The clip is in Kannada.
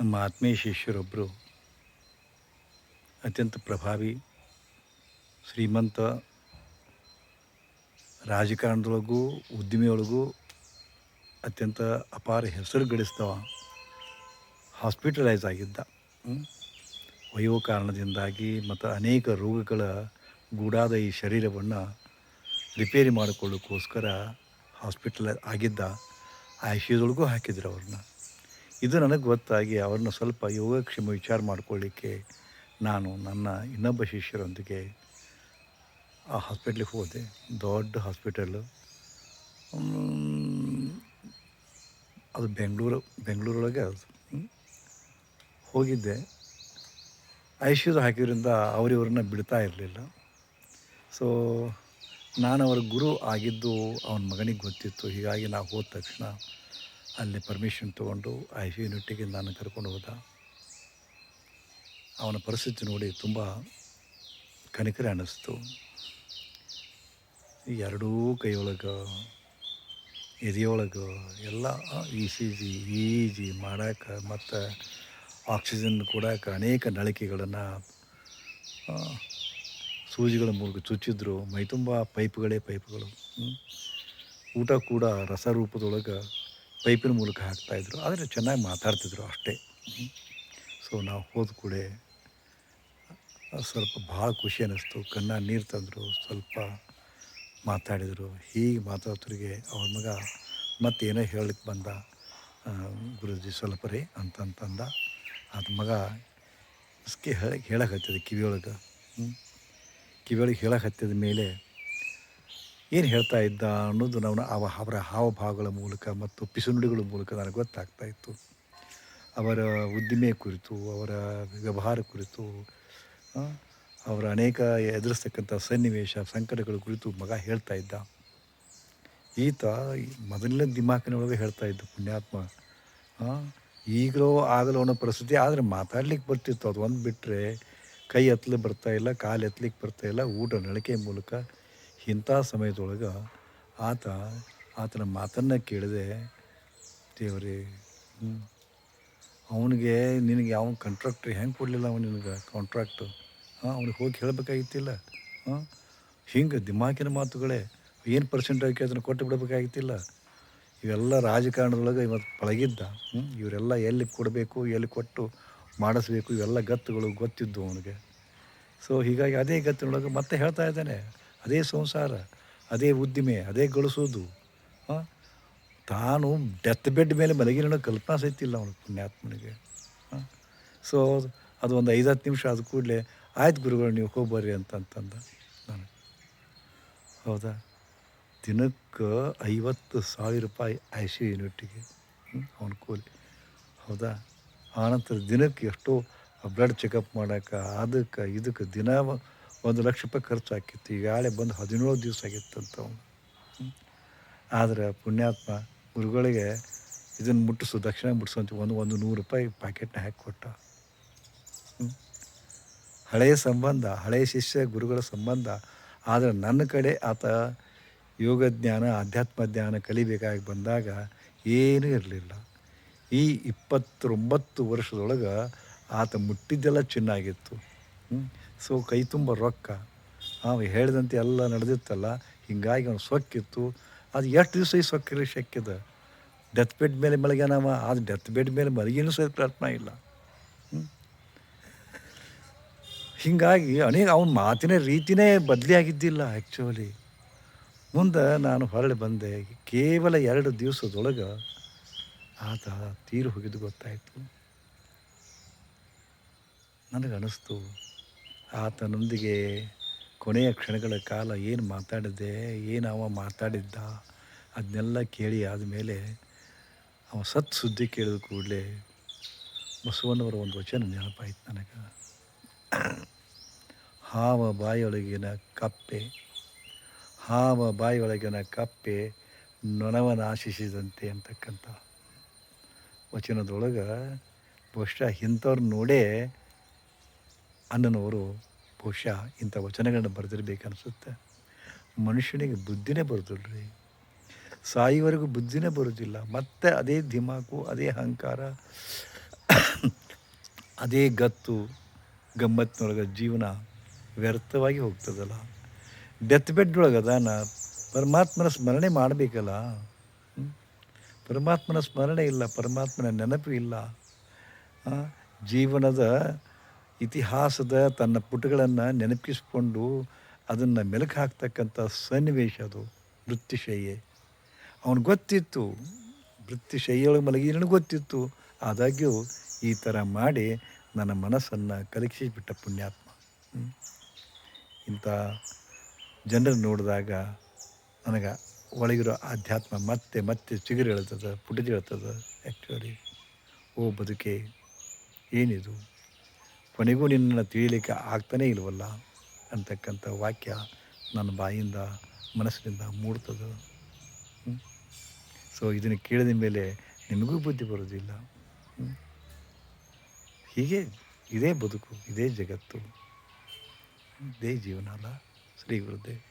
ನಮ್ಮ ಆತ್ಮೀಯ ಶಿಷ್ಯರೊಬ್ಬರು ಅತ್ಯಂತ ಪ್ರಭಾವಿ, ಶ್ರೀಮಂತ ರಾಜಕಾರಣದೊಳಗೂ, ಉದ್ದಿಮೆಯೊಳಗೂ ಅತ್ಯಂತ ಅಪಾರ ಹೆಸರು ಗಳಿಸ್ತವ ಹಾಸ್ಪಿಟಲೈಸ್ ಆಗಿದ್ದ ವಯೋ ಕಾರಣದಿಂದಾಗಿ ಮತ್ತು ಅನೇಕ ರೋಗಗಳ ಗೂಡಾದ ಈ ಶರೀರವನ್ನು ರಿಪೇರಿ ಮಾಡಿಕೊಳ್ಳೋಕ್ಕೋಸ್ಕರ ಹಾಸ್ಪಿಟಲ್ ಆಗಿದ್ದ ಐ ಸಿ ಯುದೊಳಗೂ ಹಾಕಿದ್ರು ಅವ್ರನ್ನ. ಇದು ನನಗೆ ಗೊತ್ತಾಗಿ ಅವ್ರನ್ನ ಸ್ವಲ್ಪ ಯೋಗಕ್ಷೇಮ ವಿಚಾರ ಮಾಡಿಕೊಳ್ಳಿಕ್ಕೆ ನಾನು ನನ್ನ ಇನ್ನೊಬ್ಬ ಶಿಷ್ಯರೊಂದಿಗೆ ಆ ಹಾಸ್ಪಿಟ್ಲಿಗೆ ಹೋದೆ. ದೊಡ್ಡ ಹಾಸ್ಪಿಟಲ್ಲು ಅದು ಬೆಂಗಳೂರು, ಬೆಂಗಳೂರೊಳಗೆ ಅದು. ಹೋಗಿದ್ದೆ. ಐ ಸಿ ಯು ಹಾಕಿದ್ರಿಂದ ಅವರಿವ್ರನ್ನ ಬಿಡ್ತಾ ಇರಲಿಲ್ಲ. ಸೊ ನಾನು ಅವರ ಗುರು ಆಗಿದ್ದು ಅವನ ಮಗನಿಗೆ ಗೊತ್ತಿತ್ತು. ಹೀಗಾಗಿ ನಾವು ಹೋದ ತಕ್ಷಣ ಅಲ್ಲಿ ಪರ್ಮಿಷನ್ ತೊಗೊಂಡು ಐ ಸಿ ಯೂನಿಟ್ಟಿಗೆ ನಾನು ಕರ್ಕೊಂಡು ಹೋದ. ಅವನ ಪರಿಸ್ಥಿತಿ ನೋಡಿ ತುಂಬ ಕನಿಕರೆ ಅನ್ನಿಸ್ತು ಎರಡೂ ಕೈಯೊಳಗೆ, ಎದೆಯೊಳಗೆ ಎಲ್ಲ E C G E G ಮಾಡೋಕೆ ಮತ್ತು ಆಕ್ಸಿಜನ್ ಕೊಡೋಕೆ ಅನೇಕ ನಳಿಕೆಗಳನ್ನು ಸೂಜಿಗಳ ಮೂಲಕ ಚುಚ್ಚಿದ್ರು. ಮೈತುಂಬ ಪೈಪ್ಗಳೇ ಪೈಪ್ಗಳು. ಊಟ ಕೂಡ ರಸ ರೂಪದೊಳಗೆ ಪೈಪಿನ ಮೂಲಕ ಹಾಕ್ತಾಯಿದ್ರು. ಆದರೆ ಚೆನ್ನಾಗಿ ಮಾತಾಡ್ತಿದ್ರು ಅಷ್ಟೇ. ಸೊ, ನಾವು ಹೋದ ಕೂಡ ಸ್ವಲ್ಪ ಭಾಳ ಖುಷಿ ಅನ್ನಿಸ್ತು. ಕಣ್ಣ ನೀರು ತಂದರು, ಸ್ವಲ್ಪ ಮಾತಾಡಿದರು. ಹೀಗೆ ಮಾತಾಡೋದ್ರಿಗೆ ಅವ್ರ ಮಗ ಮತ್ತೇನೋ ಹೇಳಕ್ಕೆ ಬಂದ. ಗುರುಜಿ ಸ್ವಲ್ಪ ರೀ ಅಂತಂತಂದ. ಅದು ಮಗ ಹೇಳಕ್ಕೆ ಹೇಳಿ ಹೇಳಕ್ಕೆ ಹತ್ತಿದ ಕಿವಿಯೊಳಗೆ. ಕಿವಿಯೊಳಗೆ ಹೇಳಕ್ಕೆ ಹತ್ತಿದ ಮೇಲೆ ಏನು ಹೇಳ್ತಾ ಇದ್ದ ಅನ್ನೋದು ನಾವು ಅವ ಅವರ ಹಾವಭಾವಗಳ ಮೂಲಕ ಮತ್ತು ಪಿಸುನುಡಿಗಳ ಮೂಲಕ ನನಗೆ ಗೊತ್ತಾಗ್ತಾ ಇತ್ತು. ಅವರ ಉದ್ದಿಮೆ ಕುರಿತು, ಅವರ ವ್ಯವಹಾರ ಕುರಿತು ಅವರ ಅನೇಕ ಎದುರಿಸ್ತಕ್ಕಂಥ ಸನ್ನಿವೇಶ, ಸಂಕಟಗಳ ಕುರಿತು ಮಗ ಹೇಳ್ತಾ ಇದ್ದ. ಈತ ಮೊದಲನೇ ದಿಮಾಕಿನೊಳಗೆ ಹೇಳ್ತಾ ಇದ್ದ ಪುಣ್ಯಾತ್ಮ ಈಗಲೂ ಆಗಲೋ ಅನ್ನೋ ಪರಿಸ್ಥಿತಿ, ಆದರೆ ಮಾತಾಡ್ಲಿಕ್ಕೆ ಬರ್ತಿತ್ತು. ಅದು ಒಂದು ಬಿಟ್ಟರೆ ಕೈ ಎತ್ತಲಿಕ್ಕೆ ಬರ್ತಾ ಇಲ್ಲ, ಕಾಲು ಎತ್ತಲಿಕ್ಕೆ ಬರ್ತಾ ಇಲ್ಲ, ಊಟ ನಳಿಕೆ ಮೂಲಕ ಇಂಥ ಸಮಯದೊಳಗೆ ಆತ ಆತನ ಮಾತನ್ನು ಕೇಳಿದೆ, ದೇವರೇ ಅವನಿಗೆ ನಿನಗೆ ಯಾವ ಕಾಂಟ್ರಾಕ್ಟ್ರಿ ಹೆಂಗೆ ಕೊಡಲಿಲ್ಲ ಅವನು ನಿನಗೆ? ಕಾಂಟ್ರಾಕ್ಟು ಹಾಂ, ಅವ್ನಿಗೆ ಹೋಗಿ ಹೇಳಬೇಕಾಗಿತ್ತಿಲ್ಲ. ಹಾಂ, ಹಿಂಗೆ ದಿಮಾಕಿನ ಮಾತುಗಳೇ, ಏನು ಪರ್ಸೆಂಟ್ ಆಗಿ ಅದನ್ನು ಕೊಟ್ಟು ಬಿಡಬೇಕಾಗಿತ್ತಿಲ್ಲ. ಇವೆಲ್ಲ ರಾಜಕಾರಣದೊಳಗೆ ಇವತ್ತು ಪಳಗಿದ್ದ? ಇವರೆಲ್ಲ ಎಲ್ಲಿ ಕೊಡಬೇಕು, ಎಲ್ಲಿ ಕೊಟ್ಟು ಮಾಡಿಸ್ಬೇಕು, ಇವೆಲ್ಲ ಗತ್ತುಗಳು ಗೊತ್ತಿದ್ದು ಅವನಿಗೆ. ಸೊ ಹೀಗಾಗಿ ಅದೇ ಗತ್ತಿನೊಳಗೆ ಮತ್ತೆ ಹೇಳ್ತಾ ಇದ್ದಾನೆ. ಅದೇ ಸಂಸಾರ, ಅದೇ ಉದ್ದಿಮೆ, ಅದೇ ಗಳಿಸೋದು. ತಾನು ಡೆತ್ ಬೆಡ್ ಮೇಲೆ ಮಲಗಿರೋ ಕಲ್ಪನಾ ಸಹಿತ ಇಲ್ಲ ಅವನು ಪುಣ್ಯಾತ್ಮನಿಗೆ. ಸೊ ಅದು ಒಂದು ಐದು ಹತ್ತು ನಿಮಿಷ ಆದ ಕೂಡಲೇ, ಆಯ್ತು ಗುರುಗಳು, ನೀವು ಹೋಗ್ಬರ್ರಿ ಅಂತಂತಂದ ನಾನು. ಹೌದಾ? ದಿನಕ್ಕೆ ಐವತ್ತು ಸಾವಿರ ರೂಪಾಯಿ ಐ ಸಿ ಯೂನಿಟ್ಟಿಗೆ ಅವನ ಕೂಲಿ. ಹೌದಾ? ಆನಂತರ ದಿನಕ್ಕೆ ಎಷ್ಟೋ ಬ್ಲಡ್ ಚೆಕಪ್ ಮಾಡೋಕೆ, ಅದಕ್ಕೆ, ಇದಕ್ಕೆ ದಿನ ಒಂದು ಲಕ್ಷ ರೂಪಾಯಿ ಖರ್ಚು ಹಾಕಿತ್ತು. ಈಗಾಗಲೇ ಬಂದು ಹದಿನೇಳು ದಿವಸ ಆಗಿತ್ತಂತ ಅವನು. ಆದರೆ ಪುಣ್ಯಾತ್ಮ ಗುರುಗಳಿಗೆ ಇದನ್ನು ಮುಟ್ಟಿಸು, ದಕ್ಷಿಣ ಮುಟ್ಟಿಸು ಒಂದು ಒಂದು ನೂರು ರೂಪಾಯಿ ಪ್ಯಾಕೆಟ್ನ ಹಾಕಿ ಕೊಟ್ಟ. ಹಳೆಯ ಸಂಬಂಧ, ಹಳೆಯ ಶಿಷ್ಯ ಗುರುಗಳ ಸಂಬಂಧ, ಆದರೆ ನನ್ನ ಕಡೆ ಆತ ಯೋಗ ಜ್ಞಾನ, ಆಧ್ಯಾತ್ಮ ಜ್ಞಾನ ಕಲಿಬೇಕಾಗಿ ಬಂದಾಗ ಏನೂ ಇರಲಿಲ್ಲ. ಈ ಇಪ್ಪತ್ತೊಂಬತ್ತು ವರ್ಷದೊಳಗೆ ಆತ ಮುಟ್ಟಿದ್ದೆಲ್ಲ ಚಿನ್ನಾಗಿತ್ತು ಸೊ ಕೈ ತುಂಬ ರೊಕ್ಕ. ಅವ ಹೇಳಿದಂತೆ ಎಲ್ಲ ನಡೆದಿತ್ತಲ್ಲ, ಹಿಂಗಾಗಿ ಅವ್ನು ಸೊಕ್ಕಿತ್ತು. ಅದು ಎಷ್ಟು ದಿವಸ ಈ ಸೊಕ್ಕಿರಲಿ ಶಕ್ಯದ? ಡೆತ್ ಬೆಡ್ ಮೇಲೆ ಮಲಗ್ಯಾನವ? ಅದು ಡೆತ್ ಬೆಡ್ ಮೇಲೆ ಮಲಗಿನೂ ಸಹಿತ ಪ್ರಯತ್ನ ಇಲ್ಲ. ಹೀಗಾಗಿ ಅನೇಕ ಅವನ ಮಾತಿನ ರೀತಿನೇ ಬದಲಿಯಾಗಿದ್ದಿಲ್ಲ ಆ್ಯಕ್ಚುಲಿ ಮುಂದೆ ನಾನು ಹೊರಳಿ ಬಂದೆ, ಕೇವಲ ಎರಡು ದಿವಸದೊಳಗೆ ಆತ ತೀರು ಹೋಗಿದ್ದು ಗೊತ್ತಾಯಿತು. ನನಗನ್ನಿಸ್ತು ಆತನೊಂದಿಗೆ ಕೊನೆಯ ಕ್ಷಣಗಳ ಕಾಲ ಏನು ಮಾತಾಡಿದೆ ಏನು ಅವ ಮಾತಾಡಿದ್ದ ಅದನ್ನೆಲ್ಲ ಕೇಳಿ ಆದಮೇಲೆ ಅವ ಸತ್ ಸುದ್ದಿ ಕೇಳಿದ ಕೂಡಲೇ ಬಸವಣ್ಣವರ ಒಂದು ವಚನ ನೆನಪಾಯಿತು ನನಗೆ. ಹಾವ ಬಾಯಿಯೊಳಗಿನ ಕಪ್ಪೆ, ಹಾವ ಬಾಯಿಯೊಳಗಿನ ಕಪ್ಪೆ ನೊಣವನ್ನು ಆಶಿಸಿದಂತೆ ಅಂತಕ್ಕಂಥ ವಚನದೊಳಗೆ ಬಹುಶಃ ಇಂಥವ್ರು ನೋಡೇ ಅನ್ನನವರು ಬಹುಶಃ ಇಂಥ ವಚನಗಳನ್ನ ಬರೆದಿರಬೇಕನ್ನಿಸುತ್ತೆ ಮನುಷ್ಯನಿಗೆ ಬುದ್ಧಿನೇ ಬರುತ್ತಲ್ಲ ರೀ ಸಾಯುವವರೆಗೂ ಬುದ್ಧಿನೇ ಬರುವುದಿಲ್ಲ ಮತ್ತೆ ಅದೇ ದಿಮಾಕು, ಅದೇ ಅಹಂಕಾರ, ಅದೇ ಗತ್ತು, ಗಮ್ಮತ್ತಿನೊಳಗೆ ಜೀವನ ವ್ಯರ್ಥವಾಗಿ ಹೋಗ್ತದಲ್ಲ. ಡೆತ್ ಬೆಡ್ ಒಳಗೆ ಅದಾನ, ಪರಮಾತ್ಮನ ಸ್ಮರಣೆ ಮಾಡಬೇಕಲ್ಲ. ಪರಮಾತ್ಮನ ಸ್ಮರಣೆ ಇಲ್ಲ, ಪರಮಾತ್ಮನ ನೆನಪು ಇಲ್ಲ. ಜೀವನದ ಇತಿಹಾಸದ ತನ್ನ ಪುಟಗಳನ್ನು ನೆನಪಿಸಿಕೊಂಡು ಅದನ್ನು ಮೆಲುಕು ಹಾಕ್ತಕ್ಕಂಥ ಸನ್ನಿವೇಶ ಅದು ವೃತ್ತಿಶಯ್ಯೆ ಅವನು ಗೊತ್ತಿತ್ತು ವೃತ್ತಿಶಯ್ಯೊಳಗೆ ಮಲಗಿ ನನಗೆ ಗೊತ್ತಿತ್ತು, ಆದಾಗ್ಯೂ ಈ ಥರ ಮಾಡಿ ನನ್ನ ಮನಸ್ಸನ್ನು ಕಲಕಿಸಿಬಿಟ್ಟ ಪುಣ್ಯಾತ್ಮ. ಇಂಥ ಜನರು ನೋಡಿದಾಗ ನನಗೆ ಒಳಗಿರೋ ಆಧ್ಯಾತ್ಮ ಮತ್ತೆ ಮತ್ತೆ ಚಿಗುರು ಹೇಳ್ತದೆ ಪುಟಿದು ಹೇಳ್ತದೆ ಆ್ಯಕ್ಚುಲಿ ಓ ಬದುಕೆ, ಏನಿದು? ಕೊನೆಗೂ ನಿನ್ನನ್ನು ತಿಳಿಯಲಿಕ್ಕೆ ಆಗ್ತಾನೇ ಇಲ್ವಲ್ಲ? ಅಂತಕ್ಕಂಥ ವಾಕ್ಯ ನನ್ನ ಬಾಯಿಂದ ಮನಸ್ಸಿನಿಂದ ಮೂಡ್ತದೆ. ಸೊ ಇದನ್ನು ಕೇಳಿದ ಮೇಲೆ ನಿಮಗೂ ಬುದ್ಧಿ ಬರೋದಿಲ್ಲ ಹೀಗೆ ಇದೇ ಬದುಕು, ಇದೇ ಜಗತ್ತು. ಇದೇ ಜೀವನ ಅಲ್ಲ. ಶ್ರೀ ಗುರುದೇವ್.